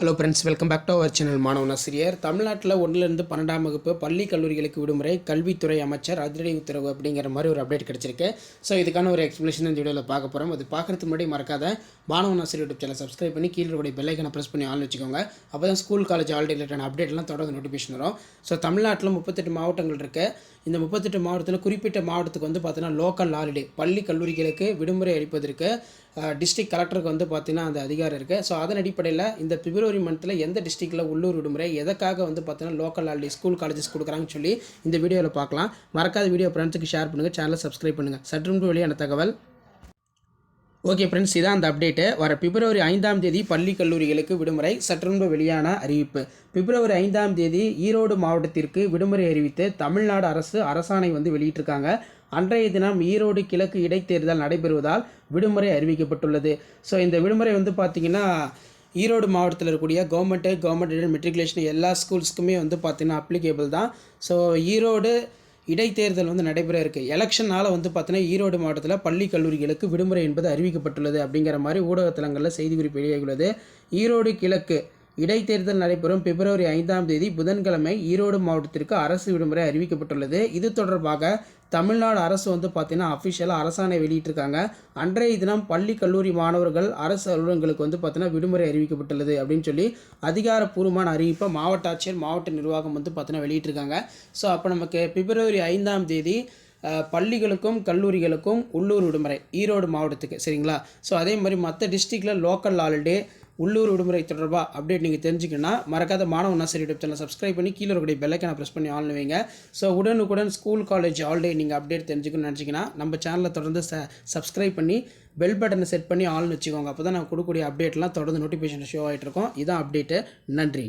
Hello friends welcome back to our channel மாணவன் ஆசிரியர் தமிழ்நாட்டில் ஒன்றிலிருந்து பன்னெண்டாம் வகுப்பு பள்ளி கல்லூரிகளுக்கு விடுமுறை கல்வித்துறை அமைச்சர் அதிரடி உத்தரவு அப்படிங்கிற மாதிரி ஒரு அப்டேட் கிடச்சிருக்கு. ஸோ இதுக்கான ஒரு எக்ஸ்ப்ளனேஷன் இந்த வீடியோவில் பார்க்க போகிறோம் அது பார்க்குறதுக்கு முன்னாடி மறக்காத மாணவன் ஆசிரியர் யூடியூப் சேனல் சப்ஸ்கிரைப் பண்ணி கீழே கூட பெல்லைக்கனை ப்ரெஸ் பண்ணி ஆள் வச்சுக்கோங்க. அப்போ தான் ஸ்கூல் காலேஜ் ஆல் ரிலேட்டட் அப்டேட்லாம் தொடர்ந்து நோட்டிஃபிகேஷன் வரும். ஸோ தமிழ்நாட்டில் முப்பத்தெட்டு மாவட்டங்கள் இருக்குது இந்த முப்பத்தெட்டு மாவட்டத்தில் குறிப்பிட்ட மாவட்டத்துக்கு வந்து பார்த்தீங்கன்னா லோக்கல் ஹாலிடே பள்ளி கல்லூரிகளுக்கு விடுமுறை அளிப்பதற்கு டிஸ்ட்ரிக்ட் கலெக்டருக்கு வந்து பார்த்திங்கன்னா அந்த அதிகாரம் இருக்குது ஸோ அதன் அடிப்படையில் இந்த பிப்ரவரி மந்த்தில் எந்த டிஸ்ட்ரிக்டில் உள்ளூர் விடுமுறை எதுக்காக வந்து பார்த்தீங்கன்னா லோக்கல் ஹாலிடே ஸ்கூல் காலேஜஸ் கொடுக்குறாங்கன்னு சொல்லி இந்த வீடியோவில் பார்க்கலாம். மறக்காத வீடியோ ஃப்ரெண்ட்ஸுக்கு ஷேர் பண்ணுங்கள் சேனலை சப்ஸ்கிரைப் பண்ணுங்கள் சற்று வெளியான தகவல். ஓகே ஃப்ரெண்ட்ஸ் இதான் அந்த அப்டேட்டு வர பிப்ரவரி ஐந்தாம் தேதி பள்ளி கல்லூரிகளுக்கு விடுமுறை சற்றுமுன்பு வெளியான அறிவிப்பு. பிப்ரவரி ஐந்தாம் தேதி ஈரோடு மாவட்டத்திற்கு விடுமுறை அறிவித்து தமிழ்நாடு அரசு அரசாணை வந்து வெளியிட்டிருக்காங்க. அன்றைய தினம் ஈரோடு கிழக்கு இடைத்தேர்தல் நடைபெறுவதால் விடுமுறை அறிவிக்கப்பட்டுள்ளது. ஸோ இந்த விடுமுறை வந்து பார்த்திங்கன்னா ஈரோடு மாவட்டத்தில் இருக்கக்கூடிய கவர்மெண்ட்டு கவர்மெண்ட் மெட்ரிகுலேஷன் எல்லா ஸ்கூல்ஸ்க்குமே வந்து பார்த்திங்கன்னா அப்ளிகேபிள் தான். ஸோ ஈரோடு இடைத்தேர்தல் வந்து நடைபெற இருக்குது எலெக்ஷனால் வந்து பார்த்தீங்கன்னா ஈரோடு மாவட்டத்தில் பள்ளி கல்லூரிகளுக்கு விடுமுறை என்பது அறிவிக்கப்பட்டுள்ளது அப்படிங்கிற மாதிரி ஊடகத்தலங்களில் செய்திக்குறிப்பு வெளியாகியுள்ளது. ஈரோடு கிழக்கு இடைத்தேர்தல் நடைபெறும் பிப்ரவரி ஐந்தாம் தேதி புதன்கிழமை ஈரோடு மாவட்டத்திற்கு அரசு விடுமுறை அறிவிக்கப்பட்டுள்ளது. இது தொடர்பாக தமிழ்நாடு அரசு வந்து பார்த்திங்கன்னா அஃபிஷியலாக அரசாணை வெளியிட்டிருக்காங்க. அன்றைய தினம் பள்ளி கல்லூரி மாணவர்கள் அரசு அலுவலகங்களுக்கு வந்து பார்த்தீங்கன்னா விடுமுறை அறிவிக்கப்பட்டுள்ளது அப்படின்னு சொல்லி அதிகாரப்பூர்வமான அறிவிப்பை மாவட்ட ஆட்சியர் மாவட்ட நிர்வாகம் வந்து பார்த்தீங்கன்னா வெளியிட்டிருக்காங்க. ஸோ அப்போ நமக்கு பிப்ரவரி ஐந்தாம் தேதி பள்ளிகளுக்கும் கல்லூரிகளுக்கும் உள்ளூர் விடுமுறை ஈரோடு மாவட்டத்துக்கு சரிங்களா? ஸோ அதே மாதிரி மற்ற டிஸ்ட்ரிக்டில் லோக்கல் ஹாலிடே உள்ளூர் விடுமுறை தொடர்பாக அப்டேட் நீங்கள் தெரிஞ்சுக்கணும்னா மறக்காத மாணவ நர்சரி யூடியூப் சேனல் சப்ஸ்கிரைப் பண்ணி கீழே இருக்கக்கூடிய பெல்லைக்கான ப்ரெஸ் பண்ணி ஆன் வைங்க. ஸோ உடனுக்குடன் ஸ்கூல் காலேஜ் ஆல்டே நீங்கள் அப்டேட் தெரிஞ்சுக்கணும்னு நினச்சிங்கன்னா நம்ம சேனலை தொடர்ந்து ச சப்ஸ்கிரைப் பண்ணி பெல் பட்டனை செட் பண்ணி ஆல்னு வச்சுக்கோங்க. அப்போ தான் நான் கொடுக்கக்கூடிய அப்டேட்லாம் தொடர்ந்து நோட்டிஃபிகேஷன் ஷோ ஆகிட்டு இருக்கோம். இதான் அப்டேட்டு நன்றி.